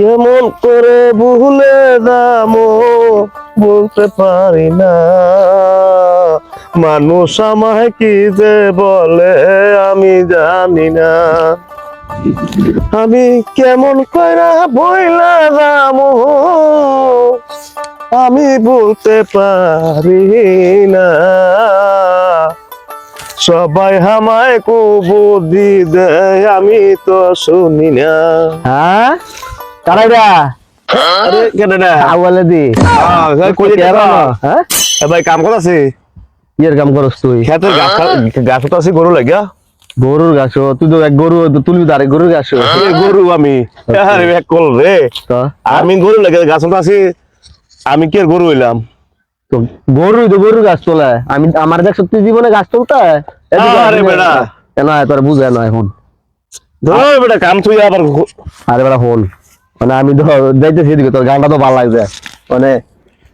কেমন করে ভুলে দামো বলতে পারি না। মানুষ আমায় কি যে বলে আমি জানি না। আমি কেমন কইরা বইলা দামো আমি বলতে পারি না। সবাই হামায় কুবুদ্ধি দেয় আমি তো শুনি না। হ্যাঁ? কারাইরা। আরে কেন না? আওয়ালে দি। কই কেরা হ্যাঁ? এ ভাই কাম ইয়ের তুই। খেতের গাছ গাছ তো আছে গরু লাগিয়া গরুর গাছ তুই তো এক গরু তো তুলবি তারে গরুর গাছ গরু আমি। আরে এক কল রে আমি গরু লাগে গাছ তো আছি। আমি কি আর গরু হইলাম? তো গরু তো গরুর গাছ তোলে আমি আমার দেখ সত্যি জীবনে গাছ তুলতে আরে বেটা। না তোর বুঝে না এখন ধর বেটা কাম তুই আবার আরে বেটা ফোন মানে আমি তো দেখতেছি এদিকে তোর গানটা তো ভালো লাগছে। মানে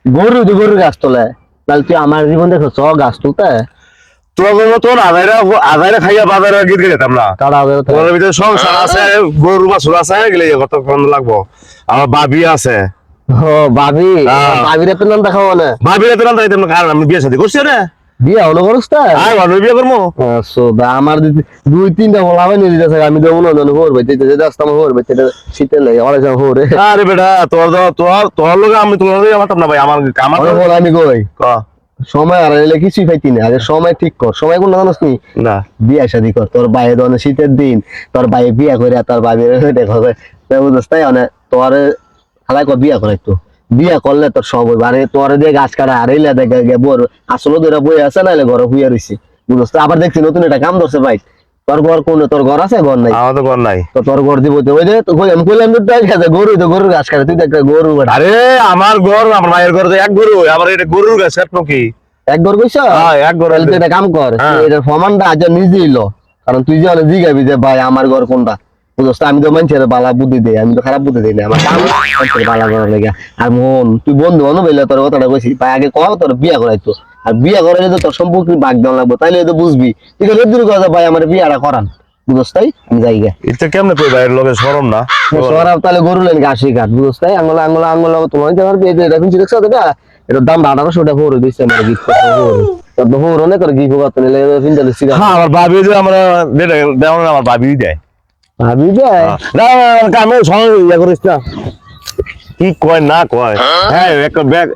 গরু তো গরুর গাছ তোলে। তাহলে তুই আমার জীবন দেখো চ গাছ তুলতে। তোর জন্য তোর আধাইরা আধাইরা খাইয়া বাজারে গীত। তোর ভিতরে সংসার আছে গরু বাছুর আছে গেলে কতক্ষণ লাগবো। আমার বাবি আছে। ও ভাবি? হ্যাঁ। ভাবির একটা নাম দেখাবো না। ভাবিরে তো রান্দাই তেমন কারণ আমি বিয়ে শাদী করছি রে বিয়ে হলো করস তা? আর মানুষ বিয়ে করব সো আমার যদি দুই তিনটা বলা হয় নিয়ে দিতেছে আমি তো হোর ভাই যেতে রাস্তা আমার হোর ভাই সেটা শীতের লাগে অনেক সময় হোরে। আরে বেটা তোর তো- তোর তোর লোক আমি তোর লোক আমার না ভাই আমার আমার হোর আমি কই? ক, সময় আর এলে কিছুই পাইতি না আগে সময় ঠিক কর। সময় কোন জানাস নি? না। বিয়া শাদি কর তোর বাইরে অনেক শীতের দিন তোর বাইরে বিয়া করে তোর বাইরে দেখো তাই অনেক তোর খালাই কর বিয়া করে একটু বিয়া করলে তোর সব হইবে। আরে তোর দিয়ে গাছ কাটা আর এলে দেখে গে বোর আসলে ধরে বই আছে নাইলে ঘরে হুইয়া রইছি। বুঝতে আবার দেখছি নতুন একটা কাম ধরছে ভাই। তোর ঘর কোন তোর ঘর আছে ঘর নাই? আমার তো ঘর নাই। তো তোর ঘর দিব ওই যে আমি কইলাম তো দেখ আছে গরু তো গরুর গাছ কাটে। তুই দেখ গরু। আরে আমার ঘর আমার মায়ের ঘর তো এক গরু। আমার এটা গরুর গাছ কাটলো কি এক ঘর কইছ? হ্যাঁ এক ঘর তুই একটা কাম কর। এটা তুই এটার প্রমাণটা আজ নিজে ইলো কারণ তুই যে অনেক জিগাবি যে ভাই আমার ঘর কোনটা? বুঝছ আমি তো মানুষের বালা বুদ্ধি দেই আমি তো খারাপ বুদ্ধি দেই না। আমার কাম মানুষের বালা করার লাগে। আর মন তুই বন্ধু বান্ধব বললে তোর কথাটা কইছি ভাই আগে কও তোর বিয়া করাইতো। আর বিয়া করাইলে তো তোর সম্পর্কে বাগ দেওয়া লাগবে তাইলে তো বুঝবি। তুই খালি দূর কথা ভাই আমার বিয়াটা করান। বুঝছ তাই? আমি যাই গে এটা কেমনে কই ভাই লোকে সরম না? তাহলে গরু লেন ঘাসি কাট বুঝছ তাই? আঙুল আঙুল আঙুল তোমার তোমার বিয়ে দিয়ে দেখুন দেখছ এটা দাম আঠারোশো টাকা ভরে দিচ্ছে আমার গিফট তো ভোর অনেক করে গিফট করতে নিলে হ্যাঁ আমার ভাবি যে আমরা দেওয়া আমার ভাবি দেয়। ভাবি যায় না কামে সময় ইয়া করিস না। কি কয় না কয়? হ্যাঁ? একটা ব্যাগ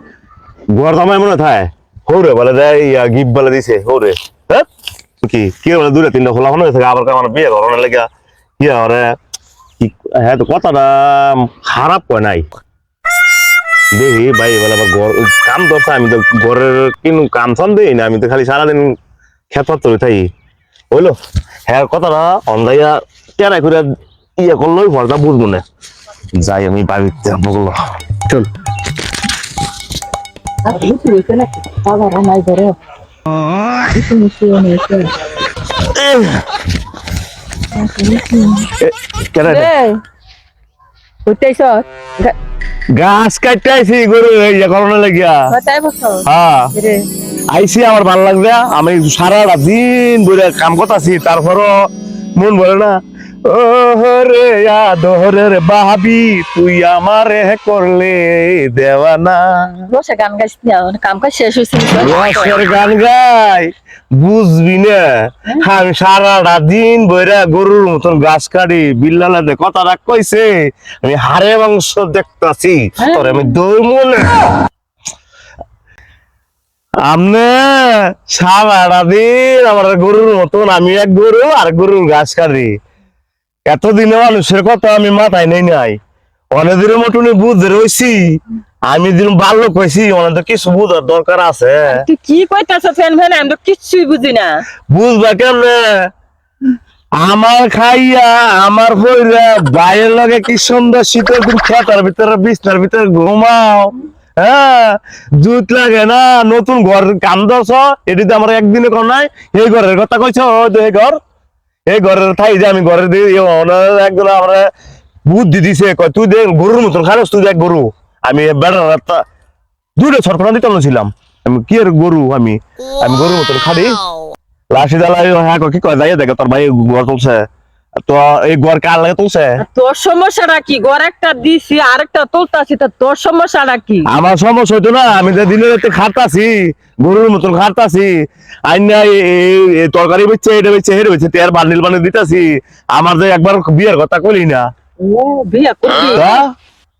ঘর দামাই মনে থাকে হৌরে বলে দেয় ইয়া গিফট বলে দিছে হৌরে। হ্যাঁ? কি কি বলে দূরে তিনটা খোলা মনে থাকে আবার আমার বিয়ে ঘর লেগে। কি ওরে কি হ্যাঁ তো কথাটা খারাপ কয় নাই। দেখি ভাই বলে আবার ঘর কাম ধরছে আমি তো ঘরের কিনু কাম সাম দিই না আমি তো খালি সারাদিন খেত চলে থাকি হইল? হ্যাঁ কথাটা অন্ধাইয়া টেরাই করে ইয়ে করলোই ভরটা বুঝব না। যাই আমি বাড়িতে বলল। চল. গাছ কাটতে আইসি গরু করোনা লাগিয়া. হ্যাঁ। আইসি আমার ভালো লাগবে আমি সারাটা দিন ধরে কাম করতেছি তারপরও মন বলে না। ও রে আদরের বাবি তুই আমারে করলে দেওয়ানা। গান গাইছি না কাম কাজ শেষ হইছে রসের গান গাই বুঝবি না? আমি সারাটা দিন বইরা গরুর মতন গাছ কাটি বিল্লালাতে কথা রাখ কইছে আমি হাড়ে মাংস দেখতাছি তোরে আমি দৌড়মু না। আমনে সারাটা দিন আমার গরুর মতন আমি এক গরু আর গরুর গাছ কাটি। এতদিনে মানুষের কথা আমি মাথায় নেই নাই। অনেক দিনের মতনই বুঝে রয়েছি আমি দিন ভালো কইছি অনেক তো কিছু বুঝার দরকার আছে। কি কইতাছ ফ্যান ফ্যান? আমি তো কিচ্ছুই বুঝি না। বুঝবা কেমনে? আমার খাইয়া আমার বইরা বাইরের লগে কি সুন্দর শীতের দিন খেতার ভিতরে বিছনার ভিতরে ঘুমাও হ্যাঁ? জুত লাগে না নতুন ঘর কাম দছ এটিতে আমার একদিনে কর নাই এই ঘরের কথা কইছ? এই ঘর? এই ঘরের থাই যে আমি ঘরের দিয়ে একজন আমরা বুদ্ধি দিছে কয় তুই দেখ গরুর মতন খারাপ তুই দেখ গরু। আমি বেড়া দুটো সরকার দিতে ছিলাম আমি কি আর গরু আমি? আমি গরুর মতন খাড়ি? লাশি জ্বালাই হ্যাঁ কি কয় যাই দেখে তোর ভাই ঘর তুলছে। তো এই ঘর কার লাগে তুলছে তোর সমস্যাটা কি ঘর একটা দিছি আরেকটা তুলতাছি তা তোর সমস্যাটা কি আমার সমস্যা হইতো না আমি তো রাতে গরুর মতন আইনা তরকারি বেচছে এটা বেচছে হেরে বেচছে তেয়ার বান্ডিল বান্ডিল দিতাছি আমার যে একবার বিয়ের কথা কইলি না ও বিয়া করবি হ্যাঁ?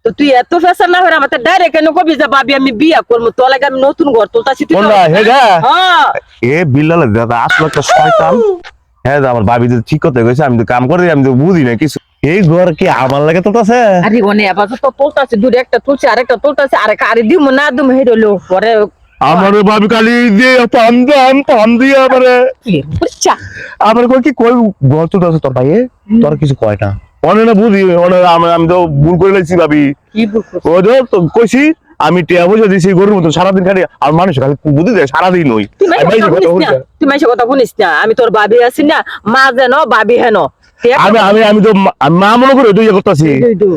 তো তুই এত ফেসার না হয়ে আমাকে ডাইরেক্ট কেন কবি যে ভাবি আমি বিয়া করব লাগে আমি নতুন ঘর তুলতাছি তুই? তো-? হ্যাঁ এ বিল্লাল দাদা আসলে একটা শয়তান হ্যাঁ আমার ভাবি তো ঠিক কথা কইছে আমি তো কাম করি আমি তো বুঝি না কিছু। এই ঘর কি আমার লাগে তো আছে আরে অনে আবার তো তুলতাছি দূরে একটা তুলছি আরেকটা তুলতাছি আরেক আরে দিম না দিম পরে আমার ভাবি খালি দিয়ে পান দাম পান দিয়ে আমারে আমার কই কি কই ঘর তো আছে তোর ভাইয়ে? তোর কিছু কয় না। অনে না বুঝি অনে আমি তো ভুল করে লাইছি ভাবি। কি তো কইছি আমি টিয়া পয়সা দিছি গরুর মতো সারাদিন খালি আর মানুষ খালি বুদ্ধি দেয় সারাদিন ওই। তুই মাইসে কথা শুনিস না তুই আমি তোর ভাবি আছি না মা যেন ভাবি হেন। আমি আমি আমি তো মা- মনে করে দুই করতেছি।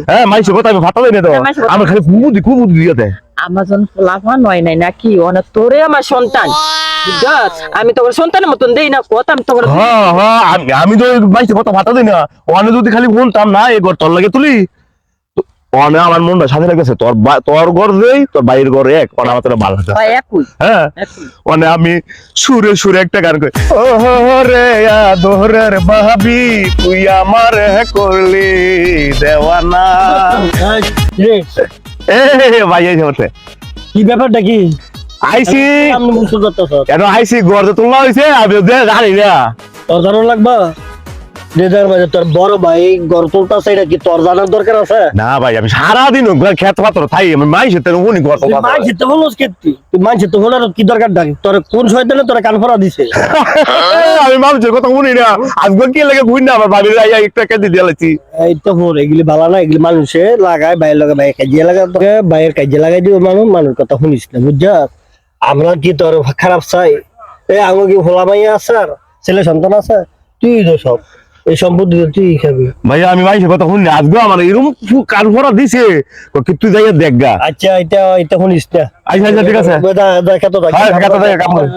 হ্যাঁ মাইসে কথা আমি ফাটা দেই না তো। হ্যাঁ, আমি খালি বুদ্ধি খুব বুদ্ধি দিয়ে দেয়। আমাজন ফলাফা নয় নাই নাকি? অনেক তোরে আমার সন্তান? আমি তোর সন্তানের মতন দেই না কথা আমি তোর হ্যাঁ হ্যাঁ আমি তো মাইসে কথা ফাটা দিই না। অনে যদি খালি শুনতাম না এই ঘর তোর লাগে তুলি। অনে আমার মনটা সাথে লাগতেছে তোর বা- তোর ঘর দেই তোর বাইরের ঘর এক অনে আমার তোর ভালো লাগে হয়? একই। একই আমি সুরে সুরে একটা গান করি। ও রে আদরের ভাবি তুই আমার করলি দেওয়ানা। এ ভাই এই হচ্ছে কি ব্যাপারটা কি? আইসি। কেন আইসি? গড়ে তোলা হয়েছে আমি জানি না। তোর জানো লাগবা? যার মাঝে তোর বড় ভাই গড় তুলতাছে এটা কি তোর জানার দরকার আছে? না ভাই আমি খেত পাত্র থাই আমি মাইসে তেন উনি গড় তুই মানছি তো হলো কেতি তুই? মানছি তো হলো কি দরকার ডাকি? তোর কোন শয়তানে তোর কান ফরা দিছে? আমি মানুষের কথা শুনি না। আজকে কি লাগে ঘুরি না আমার বাবির আইয়া একটা কেটে দিয়ে লাইছি। এই তো হর এগুলি ভালো না এগুলি মানুষে লাগায় বাইরের লগে বাইরে কাজিয়ে তোকে কাজিয়ে লাগাই দিব মানুষ মানুষ কথা শুনিস না বুঝছ? আমরা কি তোর খারাপ চাই? এই আঙু কি ভোলা মাইয়া আছে আর? ছেলে সন্তান আছে? তুই তো সব। এই সম্পত্তি তো তুই খাবি। ভাইয়া আমি মাইসের কথা শুনি না আজকে আমার এরকম কান ভরা দিছে। কি তুই যাইয়া দেখ গা। আচ্ছা এটা এটা শুনিস না। আচ্ছা আচ্ছা ঠিক আছে। দেখা তো হ্যাঁ, খেতো দেখা, কাম করে।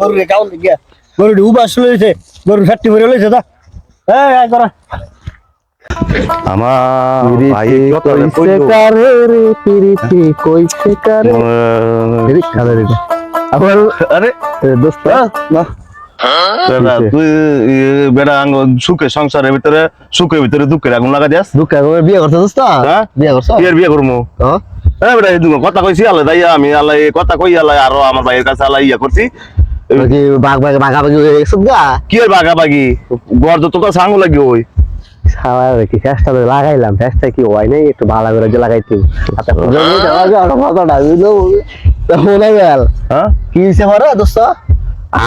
গরু রে কাউন গিয়া। গরু উবাস লইছে গরু ফ্যাক্টরি ভরে লইছে দা। এই আয় করা আমার ভাই কত আবার আরে দোস্ত। না। বেটা, তুই ই, বেটা সুখে সংসারের ভিতরে সুখের ভিতরে দুঃখের আগুন লাগা দিয়াস? দুঃখ করে বিয়ে করছে দোস্ত? হ্যাঁ? বিয়ে করছ? বিয়ের বিয়ে করব হ্যাঁ? হ্যাঁ বেটা কথা কইছি আল্লাহ তাই আমি এই কথা কই আল্লাহ আরও আমার ভাইয়ের কাছে আল্লাহ ইয়া করছি। কি বাঘ বাঘ ভাগাভাগি হয়ে গেছে গা কি আর বাগা বাগি গড় তো তো সাঙ্গ লাগি ওই। সারা কি ফেসটা তো লাগাইলাম ফেসটা কি হয় নাই? একটু ভালো করে যে আচ্ছা পুজো নিয়ে যাওয়া যাওয়া কথাটা বুঝলো মনে গেল হ্যাঁ? কি দোস্ত?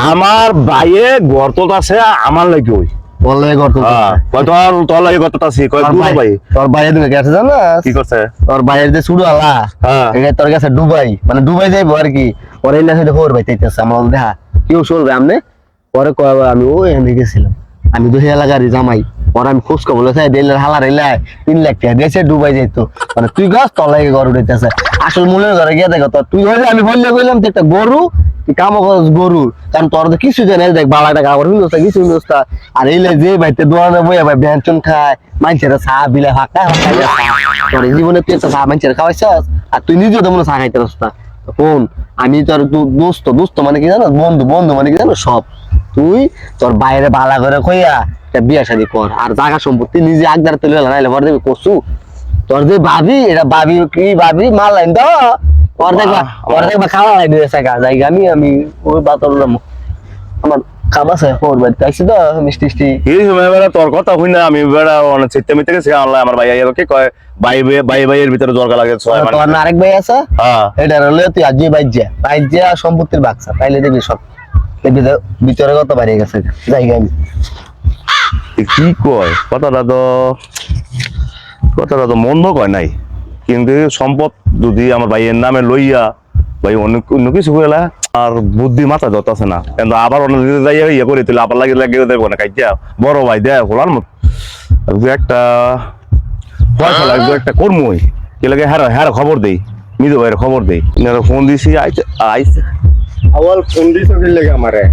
আমার ভাইয়ে গড় তো আছে আমার লাগি ওই। হ্যাঁ কয় তোর তোর লাগে আছে কয় তোর ভাই তোর ভাইয়ের দিকে গেছে জানাস? কি করছে? তোর ভাইয়ের যে শুরু আলা হ্যাঁ এটা তোর কাছে ডুবাই মানে ডুবাই যাইবো আর কি। পরে না হইতে হোর ভাই চাইতেছে আমার দেখা কেউ শুনবে আমনে? পরে কয় আমি ও এখানে গেছিলাম। আমি তো এলাকারই জামাই। পরে আমি খোঁজ খবর চাই ডেলের হালা রেলাই তিন লাখ টাকা দিয়েছে ডুবাই যাইতো। মানে তুই গাছ তোর লাগে ঘর উঠেছে আসল মূলের ঘরে গিয়ে দেখো তুই হইলে আমি বললে কইলাম তুই একটা গরু তুই কামো করস গরু, কারণ তোর কিছু জানে দেখ বালা টাকা আবার হিন্দুস্তা কিছু হিন্দুস্তা আর এইলে যে ভাইতে দোয়ানে বইয়া ভাই ব্যঞ্জন খায়, মানুষের চা বিলে ফাঁকা তোর জীবনে তুই চা মানুষের খাওয়াইছাস, আর তুই নিজেও তো মনে চা খাইতে কোন আমি তোর দোস্ত দোস্ত মানে কি জানো? বন্ধু বন্ধু মানে কি জানো? সব। তুই তোর বাইরে বালা করে কইয়া একটা বিয়া শাদি কর, আর জায়গা সম্পত্তি নিজে আগদার তুলে নাইলে পরে দেবি কসু তোর যে ভাবি, এটা ভাবি কি ভাবি? মাল লাইন খাওয়া গা জায়গা আমি আমি ওই বাতর আমার কাম আছে ওর বাড়িতে। আইসি তো মিষ্টি মিষ্টি। এই সময় বেড়া তোর কথা হই না আমি বেড়া অনেক চিত্তে মিতে গেছি আল্লাহ আমার ভাই আইয়াকে কয় ভাই ভাই- ভাই ভাইয়ের ভিতরে জরকা লাগে ছয় মানে আরেক ভাই আছে? হ্যাঁ। এটা হলে তুই আজকে বাইজা বাইজা সম্পত্তির বাক্সা তাইলে দেখবি সব। ভিতরে কত বাড়িয়ে গেছে জায়গা আমি। কি কয়? কথাটা তো কথাটা তো মন্দ কয় নাই। কিন্তু সম্পদ যদি আমার ভাইয়ের নামে লইয়া ভাই অনেক অন্য কিছু কইলা আর বুদ্ধি মাথা যত আছে না কিন্তু আবার অন্য দিকে যাইয়া ইয়ে করে তুলে আবার লাগে লাগে দেবো না কাইজা। বড় ভাই দেয় খোলার মত। একটা পয়সা লাগবে একটা কর্মই। কে লাগে হ্যাঁ হ্যাঁ খবর দেই। মিদু ভাইয়ের খবর দেই। ফোন দিছি আইছে আইছে। আওয়াল ফোন দিছ দিলে আমারে।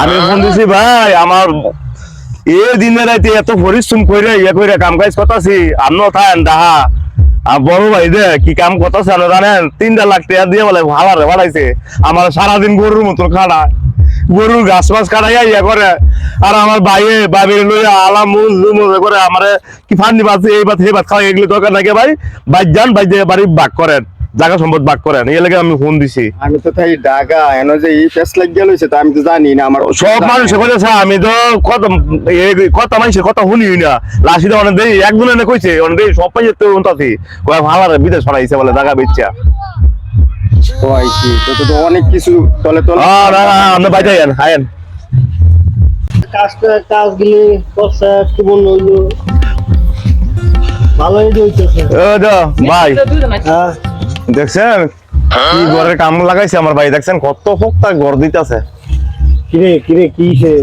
আমি ফোন দিছি ভাই আমার এ দিনে রাইতে এত পরিশ্রম কইরে ইয়ে কইরে কাম কাজ করতাছি। আমনো থাকেন ডাহা আর বড় ভাই যে কি কাম করতেছে জানেন? তিনটা লাখ টাকা দিয়ে বলে ভাড়ারে বাড়াইছে। আমার সারাদিন গরুর মতন খাড়া গরুর ঘাস মাছ কাটাইয়া ইয়া করে। আর আমার ভাইয়ে বাবির লইয়া আলাম মুজ মুজ করে আমারে কি ফান্দি বাজছে এই বাত সেই বাত খাওয়া এগুলো দরকার নাকি ভাই? বাইক যান দিয়ে বাড়ি বাক করেন। জায়গা সম্পদ বাক করেন। এই লাগে আমি ফোন দিছি। আমি তো তাই ঢাকা এন যে এই পেস লাগ গেল তো আমি তো জানি না আমার সব মানুষ কইতেছে আমি তো কত কত মানুষের কথা শুনি না। লাসিটা অনেক দেরি একজন এনে কইছে অনেক দেরি সব পাইছে তো উন্নতি কয় ভালো রে বিদেশ ছড়াইছে বলে জায়গা বেচা। কয় কি তো তো- তো অনেক কিছু তলে তলে। আ না না আপনি বাইতে আইন আইন কাজটা কাজ গেলে করছে কি বলল হইল। ভালোই হইতেছে। ও দা ভাই হ্যাঁ। দেখছেন? কি ঘরের কাম লাগাইছে আমার ভাই? দেখছেন কত ফোকটা ঘর দিতেছে। কিরে কিরে কি সে?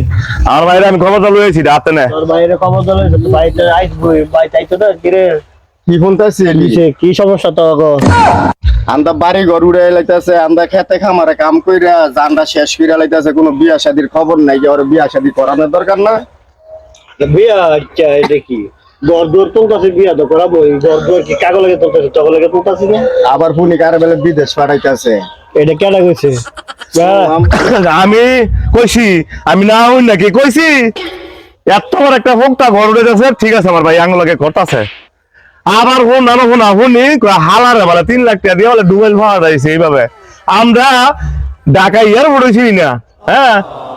আমার ভাইরে আমি খবর লইছি রাতে না। তোর বাইরে খবর দিলে তো বাড়িতে আইসবো বাড়িতে আইতো না কিরে? কি ফোনটাছি কিসে কি সমস্যা তো গো? আন্দা বাড়ি ঘর উড়ে লাইতাছে আন্দা খেতে খামারে কাম কইরা জানটা শেষ কইরা লাইতাছে কোনো বিয়া শাদির খবর নাই যে ওর বিয়া শাদি করানোর দরকার না? বিয়া আচ্ছা এটা কি? ঘর দুয়ার বিয়া তো করাবো। এই ঘর কি কাগজ লাগে তুলতাছে তখন লাগে তুলতাছি না আবার ফুনি কারে বেলে বিদেশ পাঠাইতাছে? এটা কেন কইছে? আমি কইছি আমি না হই নাকি কইছি এত বড় একটা ফোকটা ঘর উঠে গেছে ঠিক আছে আমার ভাই আঙুলাকে করতেছে আবার ফোন না ফোন আহুনি হালারে বলে তিন লাখ টাকা দিয়ে বলে ডুবেল ভাড়া দিয়েছে এইভাবে। আমরা ঢাকা ইয়ার পড়েছি না হ্যাঁ?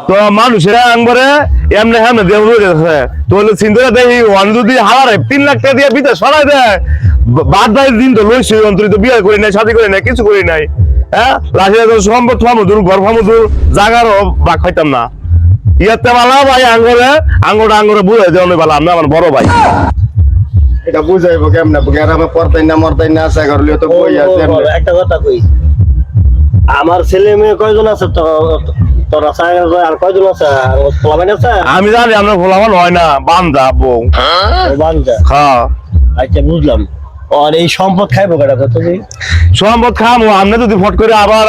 তো মানুষেরা আঙ্গরে এমনি হ্যাঁ দেহ গেছে। তো হলো চিন্তা দেখি ওয়ান যদি হালারে তিন লাখ টাকা দিয়ে বিতে সরাই দেয় বাদ বাই দিন তো লইছি অন্তরিত বিয়ে করি নাই শাদি করি নাই কিছু করি নাই। হ্যাঁ? রাশিয়া তো সম্পদ ফামুদুর ঘর ফামুদুর জাগারও বাক খাইতাম না। ইয়াতে বালা ভাই আঙ্গরে আঙ্গরে আঙ্গরে বুঝাই দেওয়া বালা আমি আমার বড় ভাই। এটা বুঝাইবো কেমনে? আমার পড়তাই না মরতাই না ঘর তো বই আছে একটা কথা কই। আমার ছেলে মেয়ে কয়জন আছে তো? আমি জানি আমরা ভোলামান হয় না বান্দা বউ। হ্যাঁ। আচ্ছা বুঝলাম। আর এই সম্পদ খাইবো কেটা কত দিন সম্পদ খামো আপনি যদি ফট করে আবার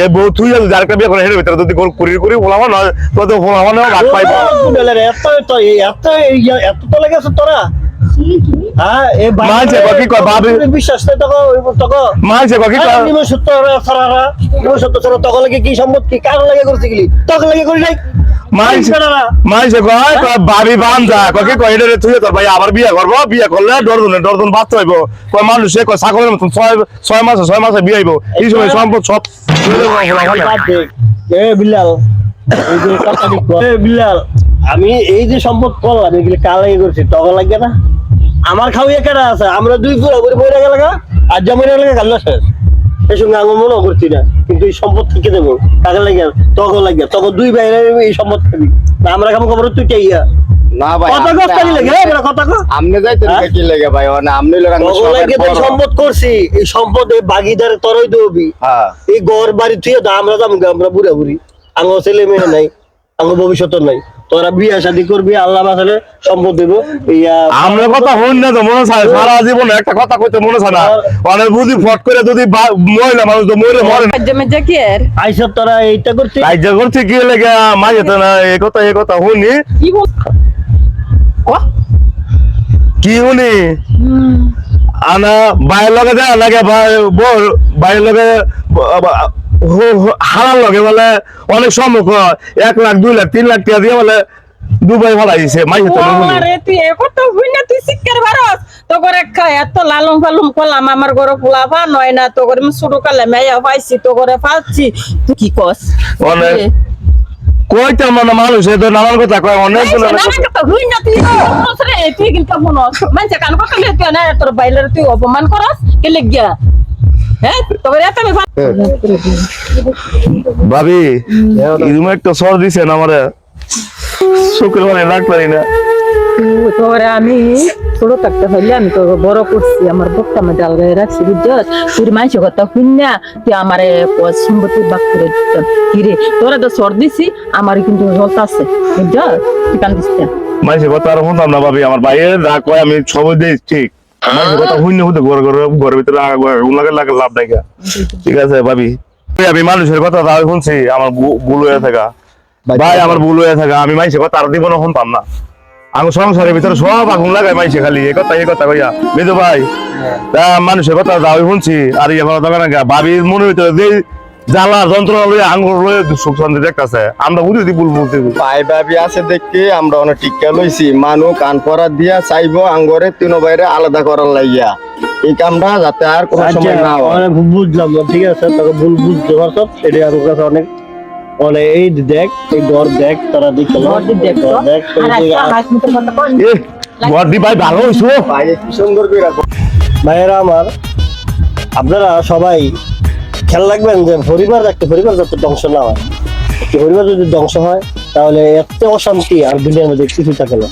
এ বউ তুই যদি বিয়ে করে হেরে ভিতরে যদি গোল করি করি ভোলামান হয় তো তো ভোলামানেও ভাগ পাইবো। এত এত এত তো লেগেছে তোরা। হ্যাঁ বাড়ি- মানছে, কয়, ভাবি- বিশ্বাস নেই তখন তখন মানছে কি হ্যাঁ, লাগে কি কি? কার লাগে গেলি লাগে করি নাই? মানছে কয় কয় ভাবি বান্দা কয় কয় এটা তুই তোর ভাই আবার বিয়ে করব? বিয়ে করলে ডরদনে ডরদন বাচ্চা হইব। কয় মানুষে কয় ছাগলের মতন ছয় ছয় মাসে ছয় মাসে বিয়ে হইব। এই সময় সম্পদ সব এ বিলাল। এ আমি এই যে সম্পদ করলাম এগুলি কার লাগে করছি? তখন লাগে না? আমার খাওয়াইয়া কেনা আছে। আমরা দুই পুরো করে বইরা গেল আর জমির লাগে গাল্লা শেষ। এই সঙ্গে আমি মনে করছি না কিন্তু এই সম্পদ থেকে দেবো। কাকে লাগে? তখন লাগে। তখন দুই বাইরে এই সম্পদ খাবি। আমরা খাব খবর তুই চাইয়া না ভাই কত কষ্ট লাগে হ্যাঁ কথা কো আমনে যাইতে হ্যাঁ? কি লাগে ভাই মানে আমনে লড়াং লাগে তো সম্পদ করছি এই সম্পদ বাগিদারে তরই দেবি। হ্যাঁ। এই ঘর বাড়ি তুই দা আমরা যাব আমরা বুড়া বুড়ি আমার ছেলে মেয়ে নাই আমার ভবিষ্যৎ নাই। তোরা বিয়ে শাদি করবি আল্লাহ বাসালে সম্পদ দেবো। ইয়া আমরা কথা হইন না তো মনে চায় সারা জীবন একটা কথা কইতে মনে চায় না। অনেক বুঝি ফট করে যদি মহিলা মানুষ তো মরে মরে না। রাজ্য কি আর আইসা তোরা এইটা করতে। রাজ্য করছে কি লেগে মাঝে তো না এ কথা এ কথা শুনি কি শুনি আনা বাইরের লগে যায় লাগে বোর বাইরের লগে হারার লগে বলে অনেক সম্মুখ এক লাখ দুই লাখ তিন লাখ টাকা দিয়ে বলে দুবাই ভাড়া দিছে মাঝে তো আরে তুই কত হই না তুই শিক্ষার ভারস তো করে খায় এত লালুম ফালুম করলাম আমার ঘরে ফুলাফা নয় না তো করে শুরু কালে মেয়া পাইছি তো করে পাচ্ছি তুই কি কস? অনেক কইতে মানে মানুষ এ তো নানান কথা কয় অনেক এই যে কথা। হই না তুই বলছ তুই কিন্তু মনস মানে কান কথা তুই না তোর বাইলের তুই অপমান করস কে লাগিয়া হ্যাঁ আমি ভাবি ইদুম একটা সর দিছেন আমারে? শুক্রবারে পারি না। আমি ছোট থাকতে হইলে আমি তো বড় করছি আমার বক্তা মধ্যে আলগাই রাখছি বুঝছস তুই মাইছে কথা শুননা তুই আমারে সম্পত্তি বাক করে দিত কিরে তোরা তো সর দিছি আমার কিন্তু জলতা আছে বুঝছস তুই কান দিস না। মাইসে কথা আর শুনতাম না ভাবি আমার ভাইয়ের যা কয় আমি সবই দিই ঠিক। মাইসে কথা শুনে হতে ঘর ঘর ঘরের ভিতরে লাগে লাগে লাভ নাই ঠিক আছে ভাবি। আমি মানুষের কথা তাই শুনছি আমার ভুল হয়ে থাকা। ভাই আমার ভুল হয়ে থাকা আমি মাইসে কথা আর দিব না শুনতাম না। আমি সংসারের ভিতরে সব আগুন লাগাই মাইছে খালি এ কথা এ কথা কইয়া। মেজো ভাই? তা মানুষের কথা দাও শুনছি আর ইয়ে ভালো থাকে না গা। ভাবির মনে হইতো যে জ্বালা যন্ত্রণা লইয়া আঙ্গুর লইয়া সুখ শান্তি দেখতেছে। আমরা বুঝি দি বুল বলতে ভাই ভাবি আছে দেখি আমরা অনেক টিকা লইছি। মানু কান পরা দিয়া চাইব আঙ্গরে তিনো বাইরে আলাদা করার লাগিয়া। এই কামটা যাতে আর কোনো সময় না হয়। অনেক বুঝলাম না, ঠিক আছে? তোকে ভুল বুঝতে পারছ? এটা আমার কাছে অনেক অনেক এই দেখ এই ঘর দেখ তারা ঘর দি। দেখ। আর কথা কই এ বড়দি ভাই ভালো হইছো। ভাই সুন্দর করে রাখো। ভাইয়েরা আমার আপনারা সবাই খেয়াল রাখবেন যে পরিবার একটা পরিবার যাতে ধ্বংস না হয়। একটি পরিবার যদি ধ্বংস হয় তাহলে এত অশান্তি আর দুনিয়ার মধ্যে কিছু থাকে না।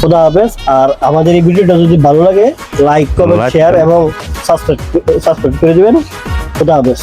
খোদা হাফেজ আর আমাদের এই ভিডিওটা যদি ভালো লাগে লাইক কমেন্ট শেয়ার এবং সাবস্ক্রাইব সাবস্ক্রাইব করে দিবেন। খোদা হাফেজ।